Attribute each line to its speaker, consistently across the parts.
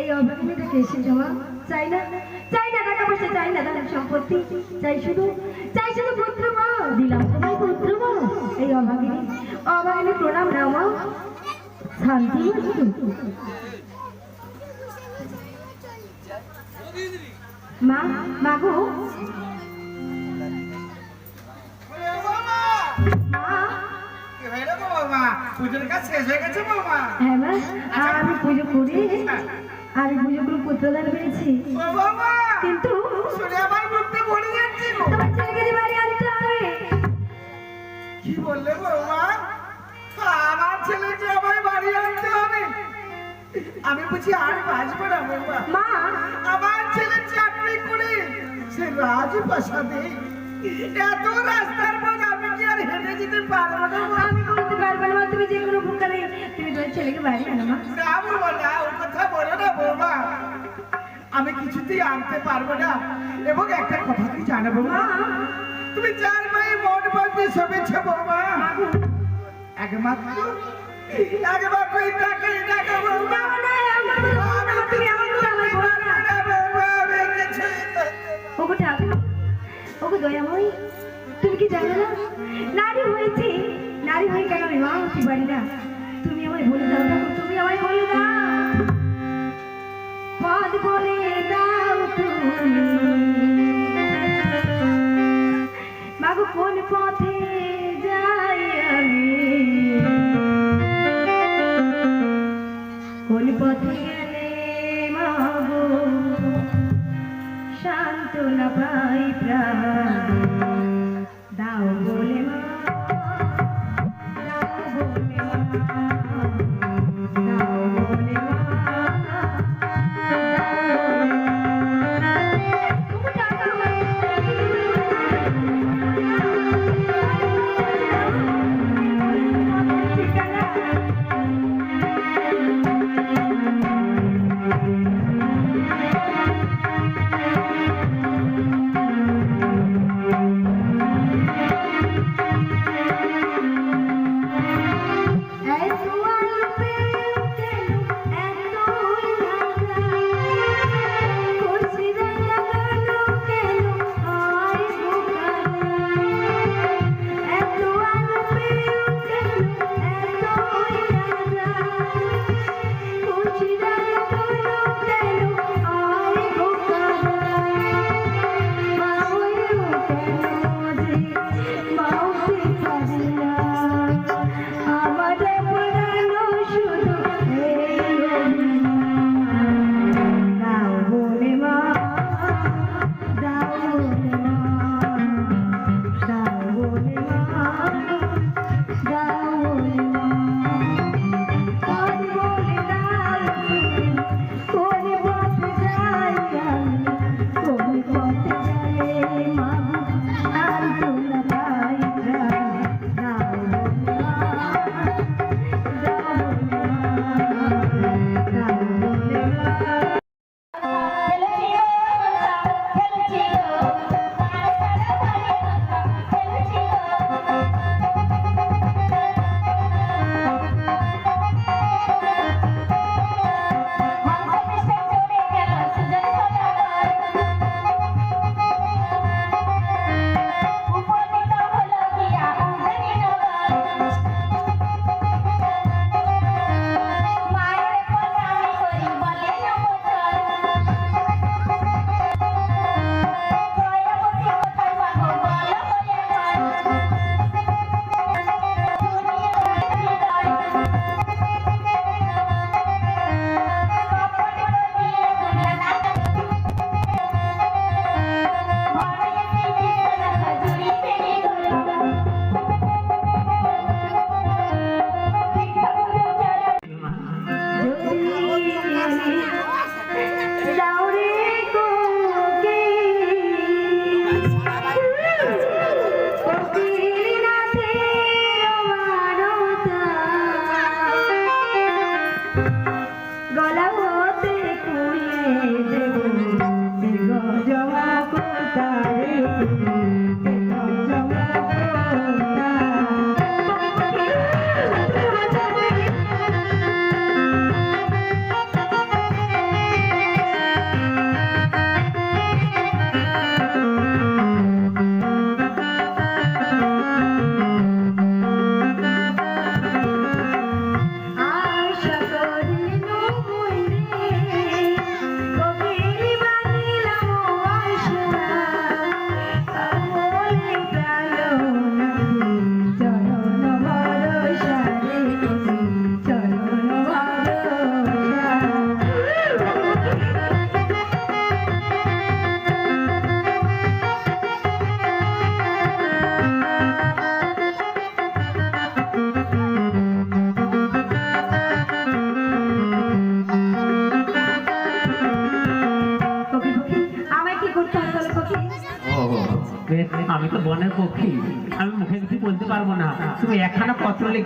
Speaker 1: এই অভাগিনীটাকে এসে জমা চাই না চাই না চাই না ধন সম্পত্তি। চাই শুধু চাই শুধু মা।
Speaker 2: দিলাম তোমায় পুত্র মা।
Speaker 1: এই অভাগিনী প্রণাম রামা
Speaker 2: শান্তি।
Speaker 3: শেষ হয়ে গেছে বাবা
Speaker 1: হ্যাঁ মা আর আমি পুজো করি। আমি পুজো করে পুত্রদান পেয়েছি
Speaker 3: ও বাবা
Speaker 1: কিন্তু
Speaker 3: শুনে আমার মুখটা ভরে যাচ্ছে
Speaker 1: তোমার ছেলেকে বাড়ি আনতে হবে।
Speaker 3: কি বললে বাবা আমার ছেলেকে আমার বাড়ি আনতে হবে। আমি বুঝি আর বাঁচবো না বাবা
Speaker 1: মা।
Speaker 3: আমার ছেলে চাকরি করে সে রাজপ্রাসাদে এত রাস্তার পর আমি কি আর হেঁটে যেতে পারব না
Speaker 1: আমি পারব না মা, তুমি যে কোনো প্রকারে তুমি তোমার ছেলেকে বাড়ি আনো মা।
Speaker 3: না না ও কথা বলো না বাবা আমি কিছুতেই আনতে পারব না। এবং একটা কথা কি জানাব মা। তুমি চার মাই মন বলতে সবেছে বাবা একমাত্র একমাত্র টাকা টাকা
Speaker 1: ওগো দয়াময়ী তুমি কি জানো না? নারী হয়েছি নারী হয়ে কেন আমি মা হতে পারি না? তুমি আমায় বলে দাও তুমি আমায় বলে দাও। পদ বলে দাও তুমি। মাগো কোন পথে যাই আমি? কোন পথে গেলে মাগো সান্ত্বনা পাই প্রাণ।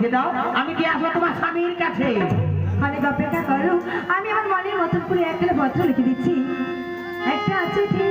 Speaker 4: পত্র দাও, আমি কি আসব তোমার স্বামীর কাছে।
Speaker 1: অনেক অপেক্ষা করো। আমি আমার মনের মতন করে একটা পত্র লিখে দিচ্ছি। একটা চিঠি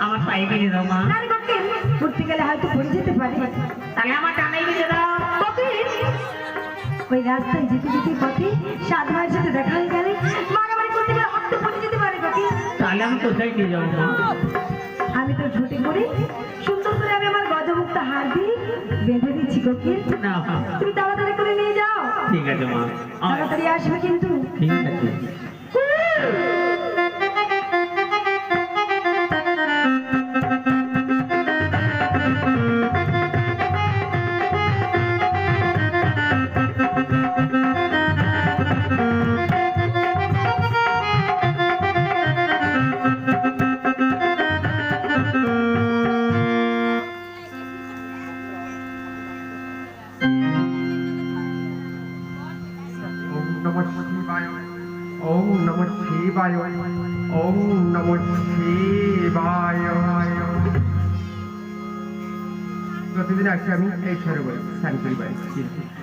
Speaker 1: আমার
Speaker 4: পায়ে বেঁধে দাও মা।
Speaker 1: নারী গেলে হয়তো পড়ে যেতে পারে।
Speaker 4: তাহলে আমার টানাই বেঁধে দাও।
Speaker 1: ওই রাস্তায় যেতে যেতে পথে সাত মায়ের সাথে দেখা হয়ে গেলে মারামারি করতে গেলে হাত পড়ে যেতে পারে কপিল
Speaker 4: তাহলে আমি কোথায় নিয়ে যাব
Speaker 1: আমি তো ঝুটে করে সুন্দর করে আমি আমার গজমুক্ত হাত দিয়ে বেঁধে দিচ্ছি
Speaker 4: মা
Speaker 1: তুমি তাড়াতাড়ি করে নিয়ে যাও।
Speaker 4: ঠিক আছে মা।
Speaker 1: তাড়াতাড়ি আসবে কিন্তু।
Speaker 4: ঠিক আছে।
Speaker 5: এই ছেড়ে বলি স্নান করি বাড়ি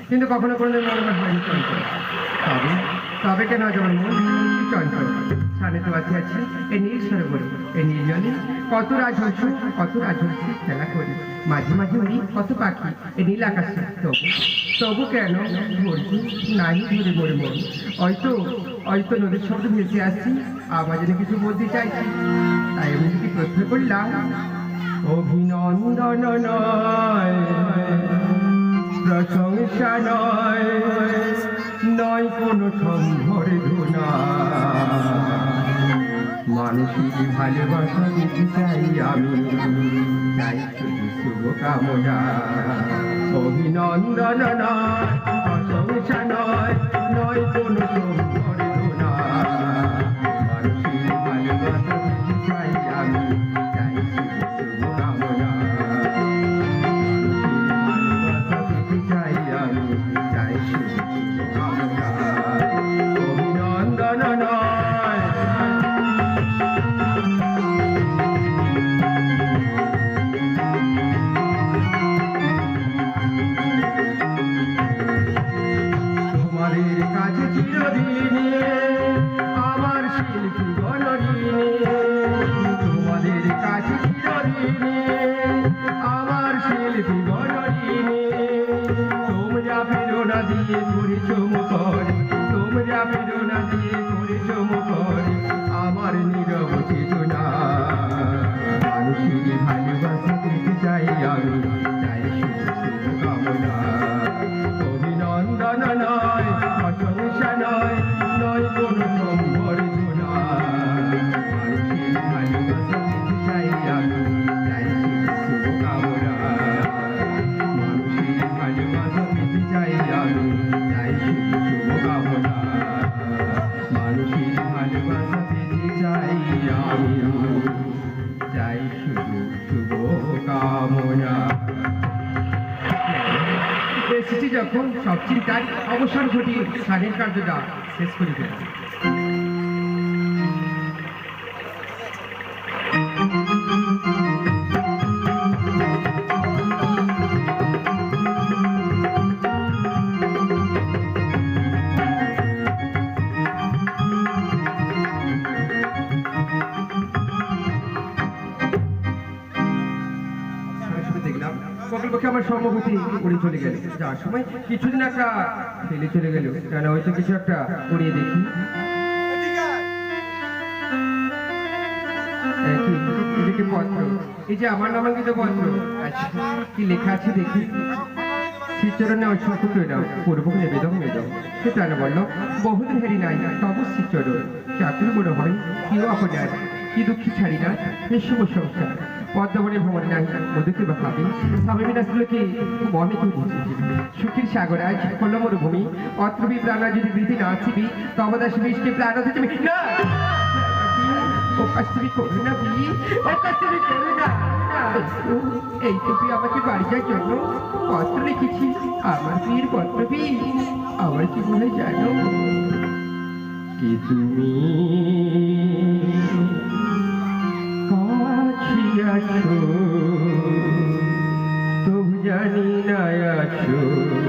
Speaker 5: কিন্তু কখনো কোনো দিন মনে হয়নি চঞ্চল তবে তবে কেন যেমন মন চঞ্চল স্নানে তো আছে এই নীল সরে বলি এই নীল জলে কত রাজহংস কত রাজহংস খেলা করি। মাঝে মাঝে উড়ি কত পাখি এই নীল আকাশে। তবু তবু কেন বলছি, নাই ধরে মরে মন। হয়তো হয়তো নদীর শব্দ ভেসে আসছি আমার যেন কিছু বলতে চাইছি, তাই আমি যদি প্রশ্ন করলাম অভিনন্দন নয় প্রশংসা নয় নয় কোনো সম্ভর ধুনা মানসিক ভালোবাসা দিতে চাই আমি চাই শুধু শুভকামনা। অভিনন্দন নয় প্রশংসা নয় নয় কোনো এসেছি যখন সব চিন্তার অবসর ঘটিয়ে স্বাধীন কার্যটা শেষ করে ফেলি উড়ে চলে গেল। যাওয়ার সময় কিছুদিন একটা ফেলে চলে গেল। কেন? হয়তো কিছু একটা করিয়ে দেখি। কি? কি পত্র? এই যে আমার নামাঙ্কিত পত্র। আচ্ছা কি লেখা আছে দেখি। শ্রীচরণে অসংখ্য প্রণাম পূর্ব মেদম সে প্রাণ বলল বহুদিন হেরি নাই, তব শ্রীচরণ। চাতুর মনে হয়, কেউ আপনার কি দুঃখী ছাড়ি না শুভ সংসার। পদ্মবনে ভ্রমণ মধুকে বা খাবি স্বামী বিনাশগুলোকে মনে কেউ বুঝেছি সুখীর সাগর, আজ হল মরুভূমি। অত্রবি প্রাণা যদি বৃদ্ধি না ছিবি তবদাস বৃষ্টি প্রাণ তুমি না! ও কাস্তুরি করো না, বি। ও কাস্তুরি করো না এই টুপি আমাকে বাড়ি যাওয়ার জন্য পত্র লিখেছি আমার প্রিয়ের পত্র বি। আমার কি বলে জানো? কি তুমি আছো তবু জানি না আছো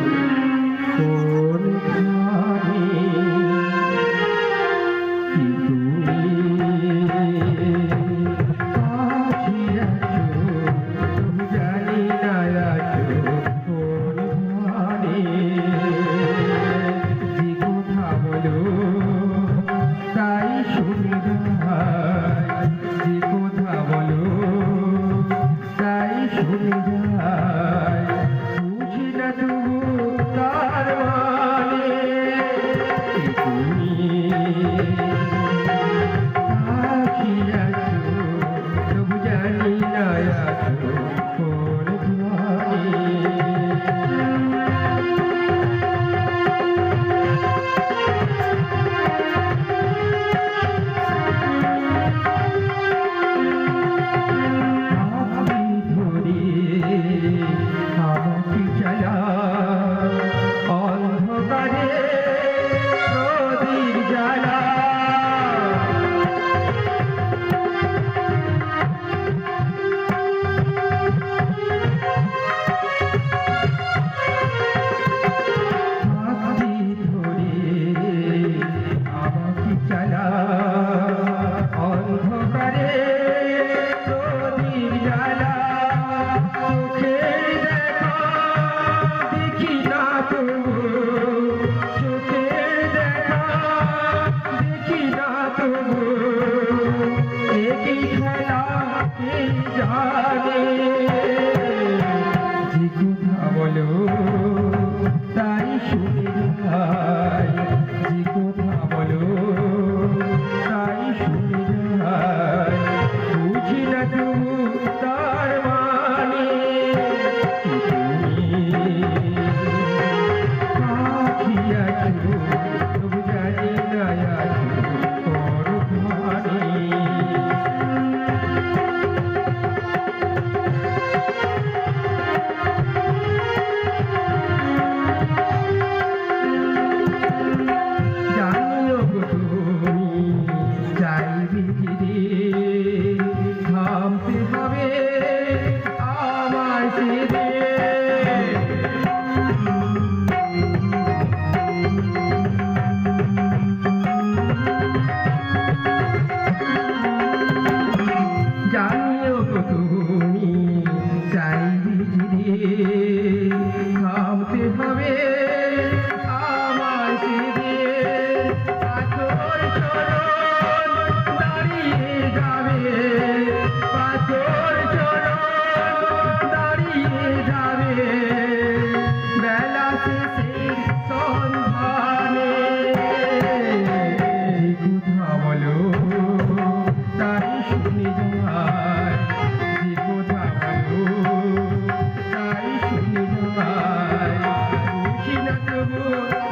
Speaker 5: বুঝি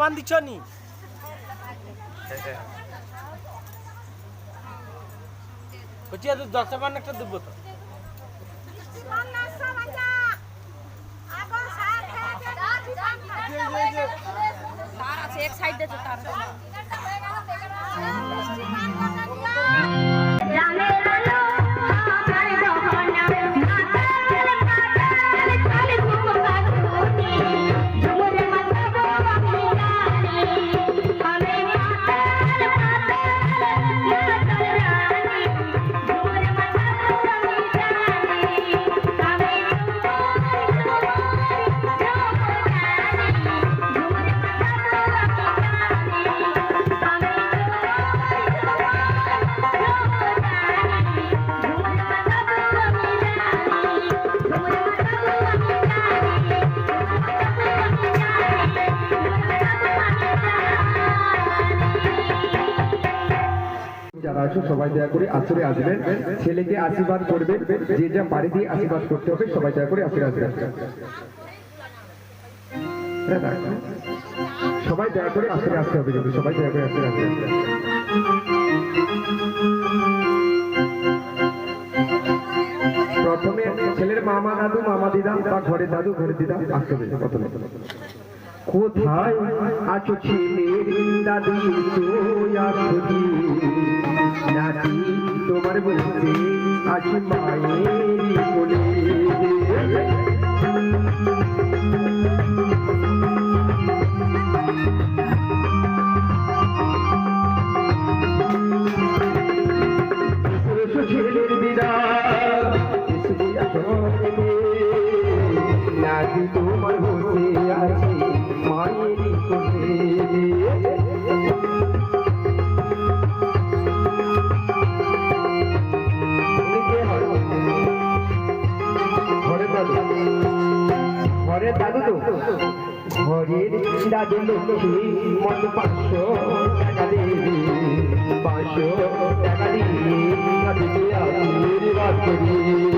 Speaker 6: বান দিছ নি বলছি দশ টাকা একটা দেবো তো
Speaker 5: আসরে আসবেন, ছেলেকে আশীর্বাদ করবেন, যে যা বাড়ি দিয়ে আশীর্বাদ করতে হবে, সবাই দয়া করে আসরে আসবেন সবাই দয়া করে আসরে আসতে হবে সবাই দয়া করে আসতে হবে। প্রথমে ছেলের মামা দাদু, মামা দিদাম বা ঘরে দাদু, ঘরে দিদাম আসতে হবে প্রথমে। কোথায় আছো ছেলে দাদু? তোমার বলতে আজ মায়ের কোলে এসো লক্ষ্মী মন পাঁচশো টাকা দেবে পাঁচশো টাকা দিয়ে দাদুকে আশীর্বাদ করিবে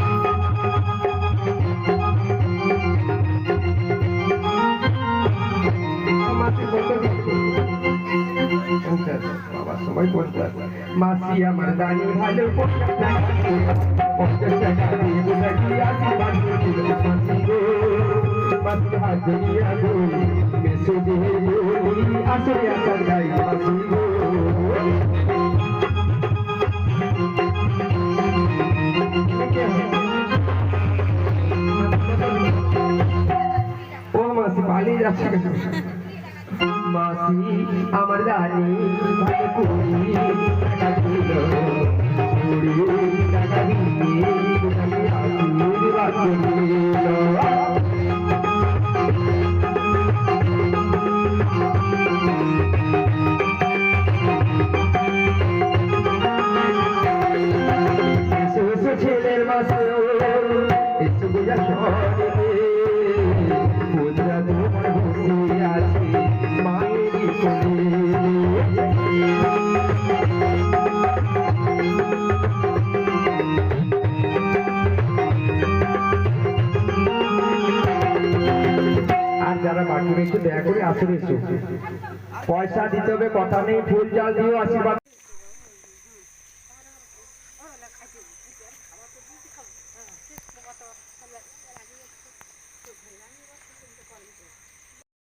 Speaker 5: সবাই বলতে মাসি আমার দানি ভালো পঞ্চাশ টাকা দিয়ে বুঝাকি আশীর্বাদ মাসি মাসি হাজরিয়া গো মেসে দিয়ে বলি আসরে আসার গাই মাসি গো ও মাসি পালিয়ে যাচ্ছে। মাসি আমার রানী ভালো কুড়ি টাকা দিল কুড়ি টাকা দিয়ে পয়সা দিতে হবে কথা নেই